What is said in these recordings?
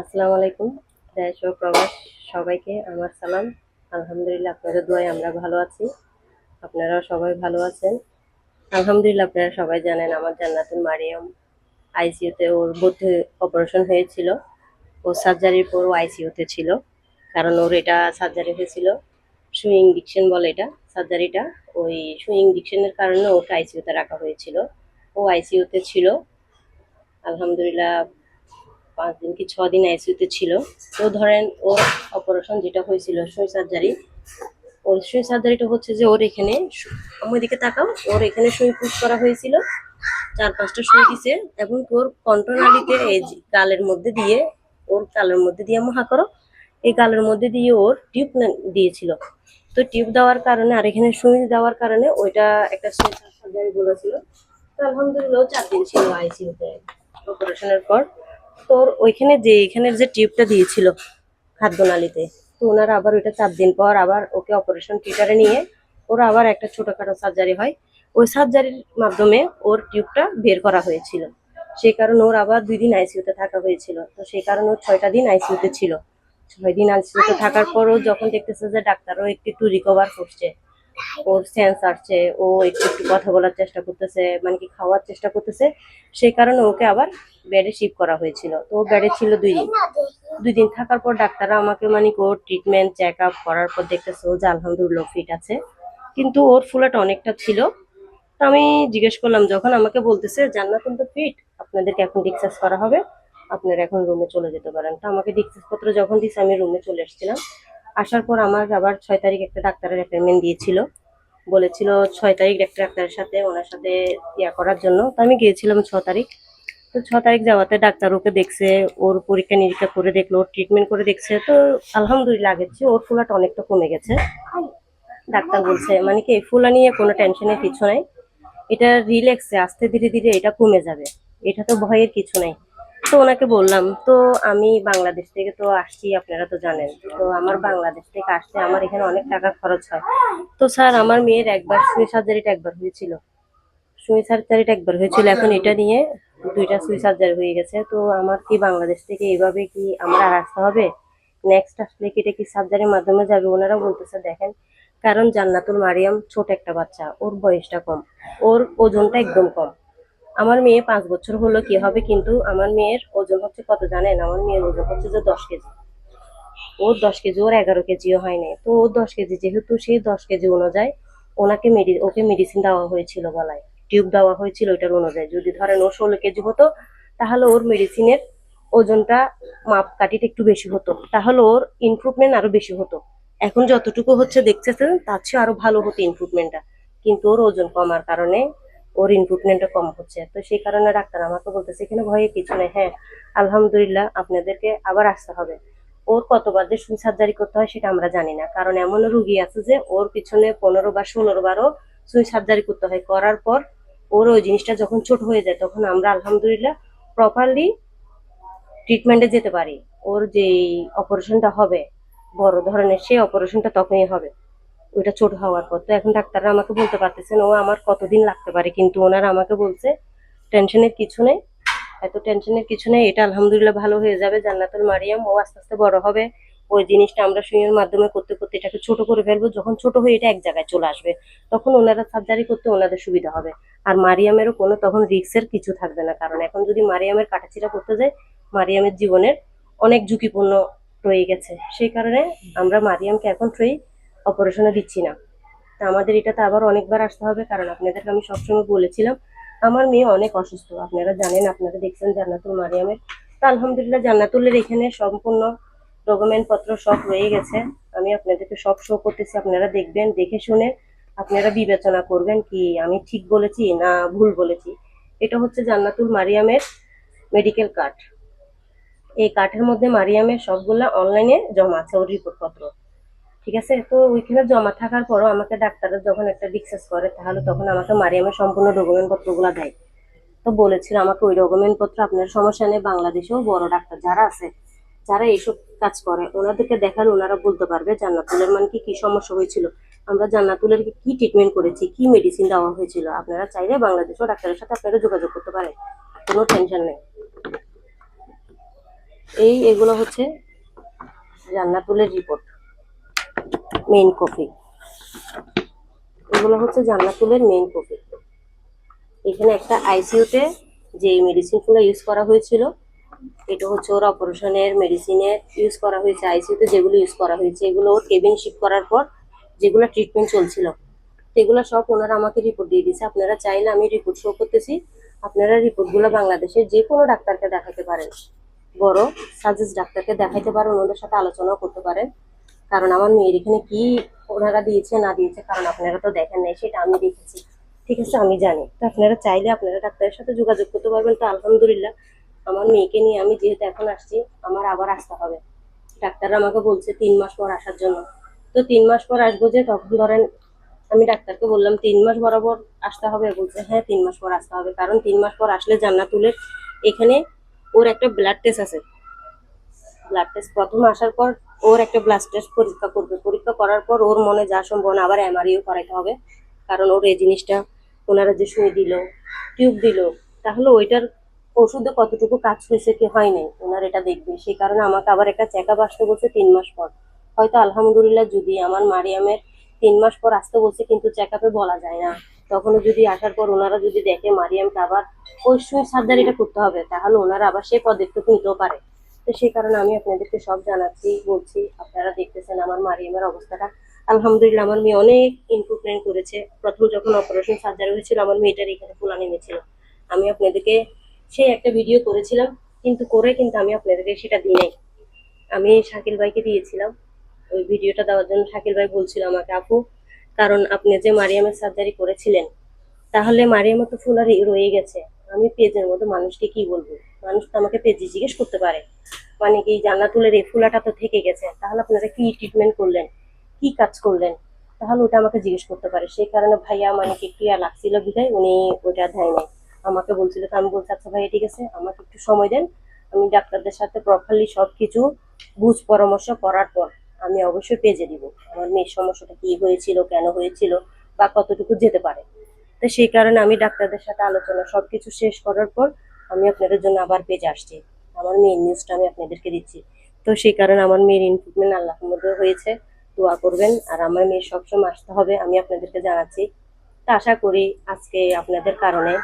আসসালামু আলাইকুম। দেশ ও প্রবাস সবাইকে আমার সালাম। আলহামদুলিল্লাহ, আপনাদের দোয়ায় আমরা ভালো আছি। আপনারাও সবাই ভালো আছেন। আলহামদুলিল্লাহ, আপনারা সবাই জানেন আমার জান্নাতুল মারিয়াম আইসিইউতে ওর বুদ্ধি অপারেশন হয়েছিল। ও সার্জারির পর ও আইসিইউতে ছিল। কারণ ওর এটা সার্জারি হয়েছিল, সুইং ডিকশন বলে এটা সার্জারিটা। ওই সুইং ডিকশনের কারণে ওকে আইসিইউতে রাখা হয়েছিল। ও আইসিইউতে ছিল। আলহামদুলিল্লাহ পাঁচ দিন কি ছ দিন আইসিইউতে ছিল। তো ধরেন ওর অপারেশন যেটা হয়েছিল, সুই সার্জারি ওই সুই সার্জারিটা হচ্ছে যে ওর এখানে আমার দিকে তাকাও, ওর এখানে সুই পুশ করা হয়েছিল। চার পাঁচটা সুই দিছে এবং ওর কন্ট্রোনালিতে এই গালের মধ্যে দিয়ে, ওর গালের মধ্যে দিয়ে মহা করো, এই গালের মধ্যে দিয়ে ওর টিউব দিয়েছিল। তো টিউব দেওয়ার কারণে আর এখানে সুই দেওয়ার কারণে ওইটা একটা সুই সার্জারি বলেছিল। তো আলহামদুলিল্লাহ চার দিন ছিল আইসিইউতে অপারেশনের পর তোর ওইখানে যে এখানের যে টিউবটা দিয়েছিল খাদ্যনালীতে, তো ওনারা আবার ওইটা চার দিন পর আবার ওকে অপারেশন থিয়েটারে নিয়ে ওর আবার একটা ছোটখাটো সার্জারি হয়। ওই সার্জারির মাধ্যমে ওর টিউবটা বের করা হয়েছিল। সেই কারণে ওর আবার দুই দিন আইসিইউতে থাকা হয়েছিল। তো সেই কারণে ওর ছয়টা দিন আইসিইউতে ছিল। ছয় দিন আইসিইউতে থাকার পরও যখন দেখতেছে যে ডাক্তারও একটু একটু রিকভার করছে। ওর সেন্স আসছে, ও একটু একটু কথা বলার চেষ্টা করতেছে মানে কি খাওয়ার চেষ্টা করতেছে, সেই কারণে ওকে আবার বেডে শিফট করা হয়েছিল। তো ও বেডে ছিল দুই দিন। দুই দিন থাকার পর ডাক্তাররা আমাকে মানে ওর ট্রিটমেন্ট চেক আপ করার পর দেখতেছে ও যে আলহামদুলিল্লাহ ফিট আছে। কিন্তু ওর ফুলাটা অনেকটা ছিল। তো আমি জিজ্ঞেস করলাম, যখন আমাকে বলতেছে জান্নাতুল তো ফিট আপনাদেরকে এখন ডিসচার্জ করা হবে, আপনারা এখন রুমে চলে যেতে পারেন। তো আমাকে ডিসচার্জ পত্র যখন দিছে, আমি রুমে চলে এসেছিলাম আসার পর আমার আবার ছয় তারিখ একটা ডাক্তারের অ্যাপয়েন্টমেন্ট দিয়েছিল। বলেছিল ছয় তারিখ একটা ডাক্তারের সাথে, ওনার সাথে ইয়া করার জন্য। তো আমি গিয়েছিলাম ছ তারিখ। তো ছ তারিখ যাওয়াতে ডাক্তার ওকে দেখছে, ওর পরীক্ষা নিরীক্ষা করে দেখল, ওর ট্রিটমেন্ট করে দেখছে। তো আলহামদুলিল্লাহ আগের চেয়ে ওর ফুলাটা অনেকটা কমে গেছে। ডাক্তার বলছে মানে কি ফুলা নিয়ে কোনো টেনশনের কিছু নাই। এটা রিল্যাক্সে আস্তে ধীরে ধীরে এটা কমে যাবে। এটা তো ভয়ের কিছু নাই। তো ওনাকে বললাম, তো আমি বাংলাদেশ থেকে তো আসছি, আপনারা তো জানেন। তো আমার বাংলাদেশ থেকে আসতে আমার এখানে অনেক টাকা খরচ হয়। তো স্যার, আমার মেয়ের একবার সুই সার্জারিটা একবার হয়েছিল। সুই সার্জারিটা একবার হয়েছিল। এখন এটা নিয়ে দুইটা সুই সার্জারি হয়ে গেছে। তো আমার কি বাংলাদেশ থেকে এভাবে কি আমরা আসতে হবে? নেক্সট আসলে কি এটা কি সার্জারির মাধ্যমে যাবে? ওনারা বলতেছে, দেখেন, কারণ জান্নাতুল মারিয়াম ছোট একটা বাচ্চা, ওর বয়সটা কম, ওর ওজনটা একদম কম। আমার মেয়ে পাঁচ বছর হলো, কি হবে কিন্তু আমার মেয়ের ওজন হচ্ছে কত জানেন? আমার মেয়ের ওজন হচ্ছে যে দশ কেজি। ওর দশ কেজি, ওর এগারো কেজিও হয়নি। তো ওর দশ কেজি, যেহেতু সেই দশ কেজি অনুযায়ী ওনাকে মেডি ওকে মেডিসিন দেওয়া হয়েছিল গলায় টিউব দেওয়া হয়েছিল ওইটার অনুযায়ী। যদি ধরেন ও ষোলো কেজি হতো, তাহলে ওর মেডিসিনের ওজনটা মাপ কাটিতে একটু বেশি হতো। তাহলে ওর ইমপ্রুভমেন্ট আরও বেশি হতো। এখন যতটুকু হচ্ছে দেখতেছেন, তার চেয়ে আরও ভালো হতো ইমপ্রুভমেন্টটা কিন্তু ওর ওজন কমার কারণে ওর ইমপ্রুভমেন্টটা কম হচ্ছে। তো সেই কারণে ডাক্তার আমাকে বলতেছে, এখানে ভয়ে কিছু নেই। হ্যাঁ আলহামদুলিল্লাহ আপনাদেরকে আবার আসতে হবে। ওর কতবার যে সুই সার্জারি করতে হয় সেটা আমরা জানি না। কারণ এমন রুগী আছে যে ওর পিছনে পনেরো বা ষোলো বারও সুই সার্জারি করতে হয়। করার পর ওর ওই জিনিসটা যখন ছোট হয়ে যায়, তখন আমরা আলহামদুলিল্লাহ প্রপারলি ট্রিটমেন্টে যেতে পারি। ওর যে অপারেশনটা হবে, বড় ধরনের সেই অপারেশনটা তখনই হবে। ওইটা ছোট হওয়ার পর। তো এখন ডাক্তাররা আমাকে বলতে পারতেছেন ও আমার কতদিন লাগতে পারে, কিন্তু ওনারা আমাকে বলছে, টেনশনের কিছু নেই, এত টেনশনের কিছু নেই, এটা আলহামদুলিল্লাহ ভালো হয়ে যাবে, জান্নাতুল মারিয়াম, ও আস্তে আস্তে বড় হবে, ওই জিনিসটা আমরা সুইয়ের মাধ্যমে করতে করতে এটাকে ছোট করে ফেলব, যখন ছোট হয়ে এটা এক জায়গায় চলে আসবে, তখন ওনারা সার্জারি করতে ওনাদের সুবিধা হবে। আর মারিয়ামেরও কোনো তখন রিস্কের কিছু থাকবে না, কারণ এখন যদি মারিয়ামের কাটাছিড়া করতে যায় মারিয়ামের জীবনের অনেক ঝুঁকিপূর্ণ রয়ে গেছে। সেই কারণে আমরা মারিয়ামকে এখন ট্রেই অপারেশনে দিচ্ছি না। তা আমাদের এটাতে আবার অনেকবার আসতে হবে, কারণ আপনাদেরকে আমি সবসময় বলেছিলাম, আমার মেয়ে অনেক অসুস্থ। আপনারা জানেন, আপনারা দেখছেন জান্নাতুল মারিয়ামের। তো আলহামদুলিল্লাহ জান্নাতুলের এখানে সম্পূর্ণ ডকুমেন্ট পত্র সব রয়ে গেছে। আমি আপনাদেরকে সব শো করতেছি, আপনারা দেখবেন, দেখে শুনে আপনারা বিবেচনা করবেন কি আমি ঠিক বলেছি না ভুল বলেছি। এটা হচ্ছে জান্নাতুল মারিয়ামের মেডিকেল কার্ড এই কার্ডের মধ্যে মারিয়ামের সবগুলা অনলাইনে জমা আছে, ওর রিপোর্টপত্র ঠিক আছে? তো ওইখানে জমা থাকার পরও আমাকে ডাক্তাররা যখন একটা ডিসকাস করে, তাহলে তখন আমাকে মারিয়ামের সম্পূর্ণ ডকুমেন্ট পত্রগুলো দেয়। তো বলেছিল আমাকে ওই ডকুমেন্ট পত্র আপনার সমস্যা নেই, বাংলাদেশেও বড় ডাক্তার যারা আছে, যারা এইসব কাজ করে, ওনাদেরকে দেখালে ওনারা বলতে পারবে জান্নাতুলের মানে কি কি সমস্যা হয়েছিল। আমরা জান্নাতুলের কি ট্রিটমেন্ট করেছি, কি মেডিসিন দেওয়া হয়েছিল, আপনারা চাইলে বাংলাদেশেও ডাক্তারের সাথে আপনারা যোগাযোগ করতে পারেন। কোনো টেনশন নেই। এই এগুলো হচ্ছে জান্নাতুলের রিপোর্ট মেইন কপি এগুলো হচ্ছে জান্নাতুলের মেইন কপি এখানে একটা আইসিইউতে যে মেডিসিনগুলো ইউজ করা হয়েছিল, এটা হচ্ছে ওর অপারেশনের মেডিসিনের ইউজ করা হয়েছে আইসিইউতে যেগুলো ইউজ করা হয়েছে, এগুলো ওর কেবিন শিফট করার পর যেগুলো ট্রিটমেন্ট চলছিল, সেগুলো সব ওনারা আমাকে রিপোর্ট দিয়ে দিয়েছে। আপনারা চাইলে আমি রিপোর্ট শো করতেছি, আপনারা রিপোর্টগুলো বাংলাদেশের যে কোনো ডাক্তারকে দেখাতে পারেন, বড় সাজেস্ট ডাক্তারকে দেখাইতে পারেন, ওনাদের সাথে আলোচনাও করতে পারেন। কারণ আমার মেয়ের এখানে কি ওনারা দিয়েছে, না দিয়েছে, কারণ আপনারা তো দেখেন নাই, সেটা আমি দেখেছি। ঠিক আছে, আমি জানি। তো আপনারা চাইলে আপনারা ডাক্তারের সাথে যোগাযোগ করতে পারবেন। তো আলহামদুলিল্লাহ, আমার মেয়েকে নিয়ে আমি যেহেতু এখন আসছি, আমার আবার আসতে হবে। ডাক্তাররা আমাকে বলছে তিন মাস পর আসার জন্য। তো তিন মাস পর আসব যে, তখন ধরেন আমি ডাক্তারকে বললাম, তিন মাস বরাবর আসতে হবে? বলছে হ্যাঁ তিন মাস পর আসতে হবে। কারণ তিন মাস পর আসলে জান্নাতুলের এখানে ওর একটা ব্লাড টেস্ট আছে। ব্লাড টেস্ট প্রথম আসার পর ওর একটা ব্লাড টেস্ট পরীক্ষা করবে। পরীক্ষা করার পর ওর মনে যা সম্ভাবনা, আবার এমআরইও করাইতে হবে। কারণ ওর এই জিনিসটা ওনারা যে শুয়ে দিল টিউব দিল, তাহলে ওইটার ওষুধে কতটুকু কাজ হয়েছে কি হয় নাই, ওনার এটা দেখবে। সেই কারণে আমাকে আবার একটা চেক আপ আসতে বলছে তিন মাস পর। হয়তো আলহামদুলিল্লাহ যদি আমার মারিয়ামের তিন মাস পর আসতে বলছে, কিন্তু চেক আপে বলা যায় না। তখনও যদি আসার পর ওনারা যদি দেখে মারিয়ামকে আবার ওই সুই সার্জারিটা করতে হবে, তাহলে ওনারা আবার সেই পদক্ষেপ নিতেও পারে। তো সেই কারণে আমি আপনাদেরকে সব জানাচ্ছি, বলছি, আপনারা দেখতেছেন আমার মারিয়ামের অবস্থাটা। আলহামদুলিল্লাহ, আমার মেয়ে অনেক ইম্প্রুভমেন্ট করেছে। প্রথম যখন অপারেশন সার্জারি হয়েছিল, আমার মেয়েটার এখানে ফুলা নেমেছিল আমি আপনাদেরকে সেই একটা ভিডিও করেছিলাম, কিন্তু করে কিন্তু আমি আপনাদেরকে সেটা দিই নাই। আমি শাকিল ভাইকে দিয়েছিলাম। ওই ভিডিওটা দেওয়ার জন্য শাকিল ভাই বলছিল আমাকে, আপু, কারণ আপনি যে মারিয়ামের সার্জারি করেছিলেন, তাহলে মারিয়ামা তো ফুল আর রয়ে গেছে। আমি পেজের মতো মানুষকে কি বলব? মানুষ তো আমাকে পেজে জিজ্ঞেস করতে পারে। মানে কি জান্নাতুলের এই ফুলাটা তো থেকে গেছে। তাহলে আপনারা কি ট্রিটমেন্ট করলেন? কি কাজ করলেন? তাহলে ওটা আমাকে জিজ্ঞেস করতে পারে। সেই কারণে ভাইয়া মানে কি ক্রিয়া লাগছিল বিধায় উনি ওটা দেয় নাই আমাকে বলছিল তো আমি বলছি আচ্ছা ভাইয়া, ঠিক আছে, আমাকে একটু সময় দেন। আমি ডাক্তারদের সাথে প্রপারলি সব কিছু বুঝ পরামর্শ করার পর আমি অবশ্যই পেজে দিব। আমার মেয়ের সমস্যাটা কি হয়েছিল, কেন হয়েছিল বা কতটুকু যেতে পারে? তো সেই কারণে আমি ডাক্তারদের সাথে আলোচনা সবকিছু শেষ করার পর আমি আপনাদের জন্য আবার পেজে আসছি। আমার মেয়ের নিউজটা আমি আপনাদেরকে দিচ্ছি। তো সেই কারণে আমার মেয়ের ইমপ্রুভমেন্ট আল্লাহর মধ্যে হয়েছে। দোয়া করবেন। আর আমার মেয়ের সবসময় আসতে হবে, আমি আপনাদেরকে জানাচ্ছি। তা আশা করি আজকে আপনাদের কারণে,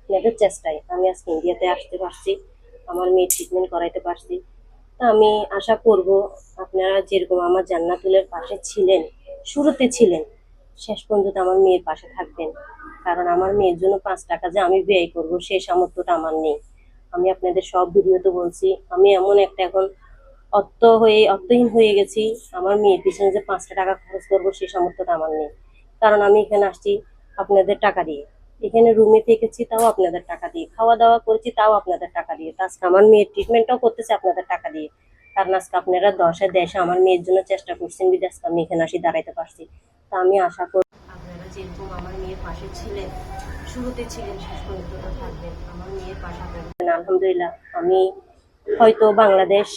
আপনাদের চেষ্টায় আমি আজকে ইন্ডিয়াতে আসতে পারছি, আমার মেয়ের ট্রিটমেন্ট করাইতে পারছি। তা আমি আশা করব, আপনারা যেরকম আমার জান্নাতুলের পাশে ছিলেন, শুরুতে ছিলেন শেষ পর্যন্ত আমার মেয়ের পাশে থাকবেন। কারণ আমার মেয়ের জন্য পাঁচ টাকা যে আমি ব্যয় করব সেই সামর্থ্যটা আমার নেই। আমি আপনাদের সব ভিডিওতে বলছি, আমি এমন একটা এখন অর্থ হয়ে অর্থহীন হয়ে গেছি, আমার মেয়ের পিছনে যে পাঁচটা টাকা খরচ করব সেই সামর্থ্যটা আমার নেই। কারণ আমি এখানে আসছি আপনাদের টাকা দিয়ে। এখানে রুমে থেকেছি, তাও আপনাদের টাকা দিয়ে। খাওয়া দাওয়া করেছি, তাও আপনাদের টাকা দিয়ে। তাছাড়া আমার মেয়ের ট্রিটমেন্টটাও করতেছে আপনাদের টাকা দিয়ে। কারণ আজকে আপনারা দশে দেশে আমার মেয়ের জন্য চেষ্টা করছেন আজকে আমি এখানে আসি, দাঁড়াইতে পারছি। তা আমি আশা করি আপনারা যেরকম আমার মেয়ের পাশে ছিলেন, শুরুতে ছিলেন, শেষ পর্যন্ত থাকবেন। আমার মেয়ের পাশে আলহামদুলিল্লাহ, আমি হয়তো বাংলাদেশ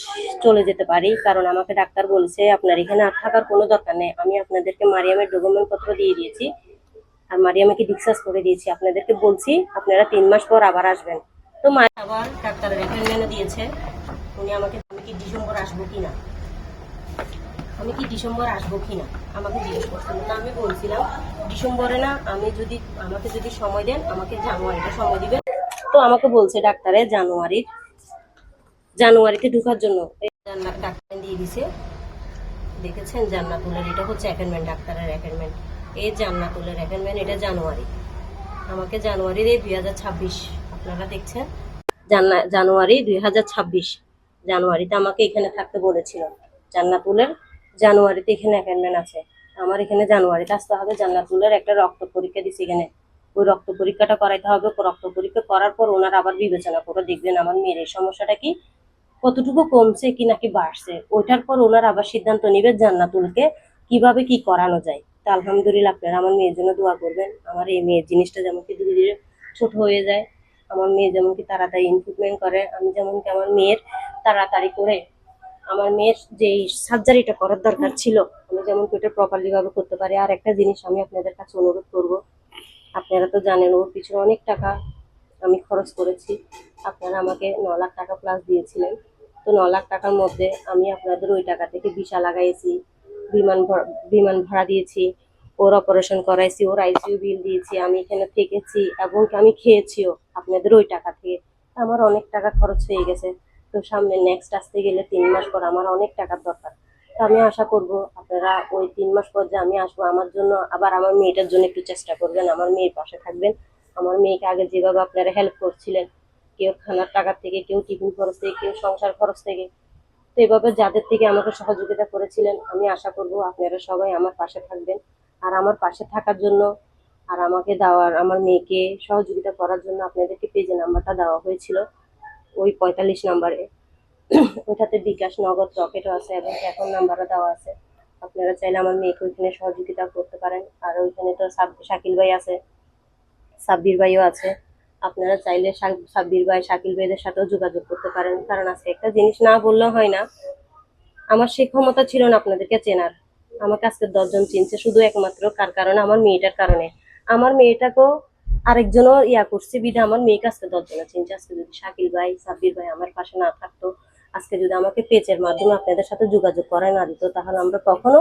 চলে যেতে পারি, কারণ আমাকে ডাক্তার বলছে আপনার এখানে আর থাকার কোনো দরকার নেই। আমি আপনাদেরকে মারিয়ামের ডকুমেন্ট পত্র দিয়ে দিয়েছি। আর মারিয়ামাকে ডিসচার্জ করে দিয়েছি, আপনাদেরকে বলছি, আপনারা তিন মাস পর আবার আসবেন। তো মা আবার ডাক্তারের অ্যাপয়েন্টমেন্ট দিয়েছে। উনি আমাকে আমি কি ডিসেম্বর আসব কিনা? আমি কি ডিসেম্বর আসব কিনা? আমাকে জিজ্ঞেস করছিলেন না, আমি বলছিলাম ডিসেম্বরে না, আমি যদি, আমাকে যদি সময় দেন, আমাকে জানুয়ারিতে সময় দিবেন। তো আমাকে বলছে ডাক্তারে, জানুয়ারির, জানুয়ারিতে ঢোকার জন্য। ডাক্তার দিয়ে দিছে। দেখেছেন, জান্নাতুলের এটা হচ্ছে অ্যাপয়েন্টমেন্ট ডাক্তারের অ্যাপয়েন্টমেন্ট এই জান্নাতুলের অ্যাপয়েন্টমেন্ট এটা জানুয়ারি। আমাকে জানুয়ারির এই দুই হাজার ছাব্বিশ, আপনারা দেখছেন? জানুয়ারি দুই হাজার ছাব্বিশ। জানুয়ারিতে আমাকে এখানে থাকতে বলেছিল। জান্নাতুলের জানুয়ারিতে এখানে অ্যাপয়েন্টমেন্ট আছে। আমার এখানে জানুয়ারিতে আসতে হবে। জান্নাতুলের একটা রক্ত পরীক্ষা দিছে এখানে। ওই রক্ত পরীক্ষাটা করাইতে হবে। রক্ত পরীক্ষা করার পর ওনারা আবার বিবেচনা করে দেখবেন আমার মেয়ের এই সমস্যাটা কি, কতটুকু কমছে কি নাকি বাড়ছে। ওইটার পর ওনার আবার সিদ্ধান্ত নিবে জান্নাতুলকে কীভাবে কি করানো যায়। তা আলহামদুলিল্লাহ আপনারা আমার মেয়ের জন্য দোয়া করবেন। আমার এই মেয়ের জিনিসটা যেমন কি ধীরে ধীরে ছোট হয়ে যায়, আমার মেয়ে যেমন কি তাড়াতাড়ি ইমপ্রুভমেন্ট করে, আমি যেমন কি আমার মেয়ের তাড়াতাড়ি করে আমার মেয়ের যে সার্জারিটা করার দরকার ছিল, আমি যেমন ওটা প্রপারলি ভাবে করতে পারি, আর একটা জিনিস আমি আপনাদের কাছে অনুরোধ করব। আপনারা তো জানেন, ওর পিছনে অনেক টাকা আমি খরচ করেছি। আপনারা আমাকে ন লাখ টাকা প্লাস দিয়েছিলেন। তো ন লাখ টাকার মধ্যে আমি আপনাদের ওই টাকা থেকে ভিসা লাগাইছি, বিমান বিমান ভাড়া দিয়েছি, ওর অপারেশন করাইছি, ওর আইসিইউ বিল দিয়েছি, আমি এখানে থেকেছি এবং আমি খেয়েছিও আপনাদের ওই টাকা থেকে। আমার অনেক টাকা খরচ হয়ে গেছে। তো সামনে নেক্সট আসতে গেলে তিন মাস পর আমার অনেক টাকার দরকার। তো আমি আশা করব আপনারা ওই তিন মাস পর যে আমি আসব, আমার জন্য আবার আমার মেয়েটার জন্য একটু চেষ্টা করবেন, আমার মেয়ের পাশে থাকবেন। আমার মেয়েকে আগে যেভাবে আপনারা হেল্প করছিলেন, কেউ খানার টাকা থেকে, কেউ টিফিন খরচ থেকে, কেউ সংসার খরচ থেকে, তো এভাবে যাদের থেকে আমাকে সহযোগিতা করেছিলেন, আমি আশা করব আপনারা সবাই আমার পাশে থাকবেন। আর আমার পাশে থাকার জন্য আর আমাকে দেওয়ার, আমার মেয়েকে সহযোগিতা করার জন্য আপনাদেরকে পেজে নাম্বারটা দেওয়া হয়েছিল। ওই পঁয়তাল্লিশ নাম্বারে। ওইটাতে বিকাশ নগদ রকেটও আছে এবং এখন নাম্বারও দেওয়া আছে। আপনারা চাইলে আমার মেয়েকে ওইখানে সহযোগিতা করতে পারেন। আর ওইখানে তো শাকিল ভাই আছে, সাব্বির ভাইও আছে। আপনারা চাইলে সাব্বির ভাই, শাকিল ভাইদের সাথেও যোগাযোগ করতে পারেন। কারণ আজকে একটা জিনিস না বললেও হয় না। আমার সে ক্ষমতা ছিল না আপনাদেরকে চেনার। আমাকে আজকে দশজন চিনছে শুধু একমাত্র। কার কারণে? আমার মেয়েটার কারণে। আমার মেয়েটাকেও আরেকজনও ইয়া করছে, বিধে আমার মেয়েকে আজকে দশজনে চিনছে। আজকে যদি শাকিল ভাই, সাব্বির ভাই আমার পাশে না থাকতো, আজকে যদি আমাকে পেজের মাধ্যমে আপনাদের সাথে যোগাযোগ করে না দিত, তাহলে আমরা কখনো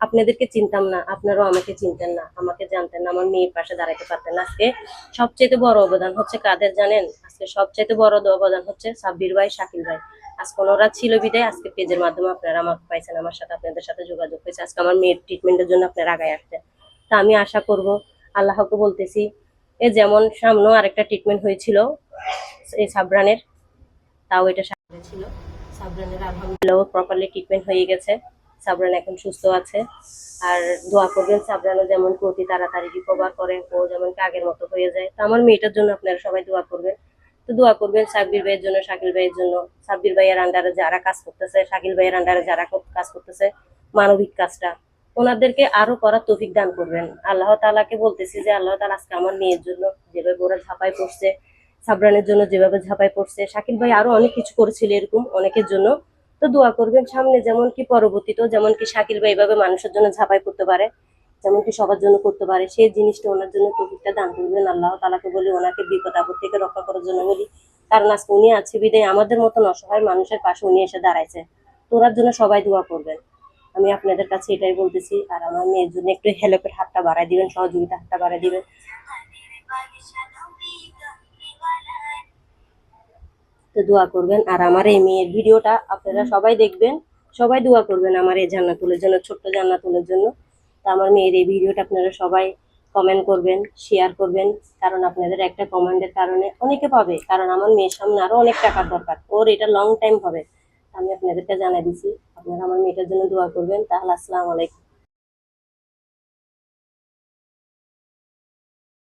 আপনাদেরকে চিনতাম না, আপনারাও আমাকে চিনতেন না, আমাকে জানতেন না, আমার মেয়ের পাশে দাঁড়াতে পারতেন না। আজকে সবচেয়ে বড় অবদান হচ্ছে কাদের জানেন? আজকে সবচেয়ে বড় অবদান হচ্ছে সাব্বির ভাই, শাকিল ভাই। আজকে ওরা ছিল বিদায়, আজকে পেজের মাধ্যমে আপনারা আমাকে পাইছেন, আমার সাথে আপনাদের সাথে যোগাযোগ হয়েছে। আজকে আমার মেয়ের ট্রিটমেন্টের জন্য আপনারা আগায় আসছেন। তা আমি আশা করব, আল্লাহকে বলতেছি এ যেমন সামনেও আরেকটা ট্রিটমেন্ট হয়েছিল, এই সাবরানের, তাও এটা সামনে ছিল। সাবরানের আলহামদুলিল্লাহ প্রপারলি ট্রিটমেন্ট হয়ে গেছে। সাবরান এখন সুস্থ আছে। আর দোয়া করবেন সাবরানও যেমন অতি তাড়াতাড়ি রিকভার করে ও যেমন আগের মতো হয়ে যায়। তো আমার মেয়েটার জন্য আপনারা সবাই দোয়া করবেন। তো দোয়া করবেন সাব্বির ভাইয়ের জন্য, শাকিল ভাইয়ের জন্য। সাব্বির ভাইয়ের আন্ডারে যারা কাজ করতেছে, শাকিল ভাইয়ের আন্ডারে যারা কাজ করতেছে, মানবিক কাজটা ওনাদেরকে আরও করার তৌফিক দান করবেন। আল্লাহ তালাকে বলতেছি যে, আল্লাহ তাআলা আজকে আমার মেয়ের জন্য যেভাবে ওরা ঝাঁপাই পড়ছে, সাবরানের জন্য যেভাবে ঝাঁপাই পড়ছে, শাকিল ভাই আরও অনেক কিছু করেছিল এরকম অনেকের জন্য। তো দোয়া করবেন সামনে যেমন কি পরবর্তীতেও যেমন কি শাকিল ভাই এইভাবে মানুষের জন্য ঝাঁপাই করতে পারে যেমন কি সবার জন্য করতে পারে, সেই জিনিসটা ওনার জন্য তৌফিকটা দান করবেন। আল্লাহ তালাকে বলি, ওনাকে বিপদ আপদ থেকে রক্ষা করার জন্য বলি। কারণ আজকে উনি আছে বিদায়, আমাদের মতন অসহায় মানুষের পাশে উনি এসে দাঁড়াইছে। তো ওনার জন্য সবাই দোয়া করবেন। আমি আপনাদের কাছে এটাই বলতেছি, আর আমার মেয়ের জন্য একটু হেল্পের হাতটা বাড়াই দিবেন, সহযোগিতা হাতটা বাড়াই দিবেন। তো দোয়া করবেন, আর আমার এই মেয়ের ভিডিওটা আপনারা সবাই দেখবেন, সবাই দোয়া করবেন আমার এই জান্নাতুলের জন্য, ছোট্ট জান্নাতুলের জন্য। তো আমার মেয়ের এই ভিডিওটা আপনারা সবাই কমেন্ট করবেন শেয়ার করবেন, কারণ আপনাদের একটা কমেন্টের কারণে অনেকে পাবে, কারণ আমার মেয়ের সামনে আরও অনেক টাকার দরকার, ওর এটা লং টাইম হবে। আমি আপনাদেরকে জানাই দিছি। আপনারা আমার মেয়েটার জন্য দোয়া করবেন। তাহলে আসসালামু আলাইকুম।